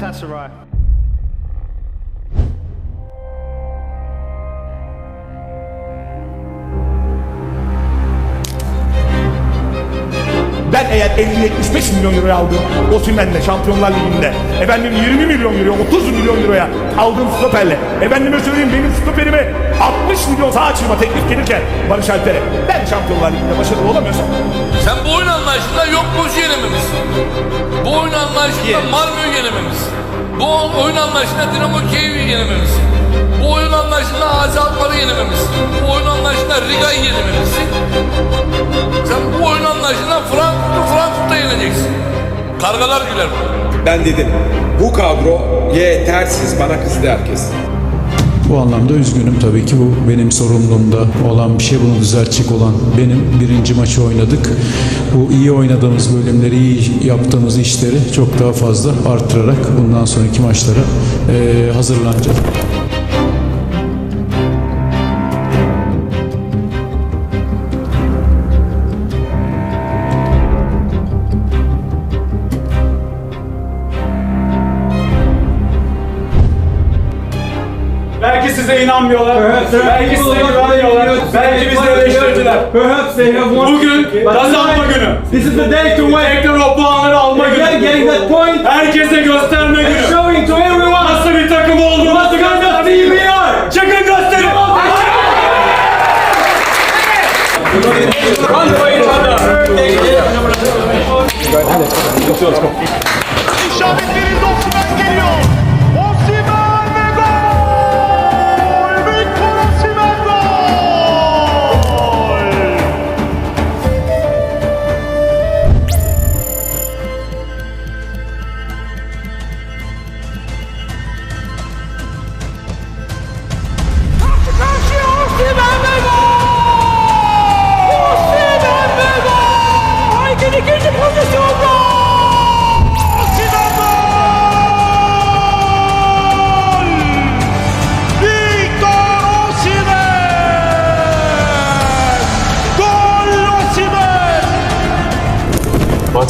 Tesseract. Eğer 50-75 milyon euroya aldığım Osimhen'le Şampiyonlar Ligi'nde efendim 20 milyon euro 30 milyon euroya aldığım stoperle efendime söyleyeyim benim stoperime 60 milyon sağ açılma teklif gelirken Barış Alper'e ben Şampiyonlar Ligi'nde başarılı olamıyorsam Sen bu oyun anlayışında yok boşu yenememişsin. Bu oyun anlayışında Malmö'yü yenememişsin. Bu oyun anlayışında Dinamo Kiev'i yenememişsin. Bu oyun anlayışında Azi yenememişsin. Yeneceksin. Kargalar güler buna. Ben dedim bu kadro yetersiz bana kızdı herkes. Bu anlamda üzgünüm tabii ki bu benim sorumluluğumda olan bir şey bunu düzeltecek olan benim birinci maçı oynadık. Bu iyi oynadığımız bölümleri iyi yaptığımız işleri çok daha fazla artırarak bundan sonraki maçlara eee hazırlanacağız. Belki size inanmıyorlar. Belki size güvenmiyorlar. Belki bizi eleştirdiler. Perhaps they have won. Bugün kazanma günü. This is the day to win. Tekrar o puanları alma günü. that point Herkese gösterme günü. showing to everyone Nasıl bir takım olduğumuzu gösterme are. Çıkın gösterin. Osimhen geliyor.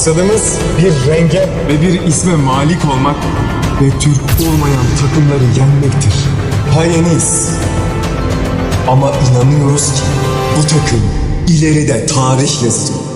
Maksadımız bir renge ve bir isme malik olmak ve Türk olmayan takımları yenmektir. Hayaniz. Ama inanıyoruz ki bu takım ileride tarih yazacak.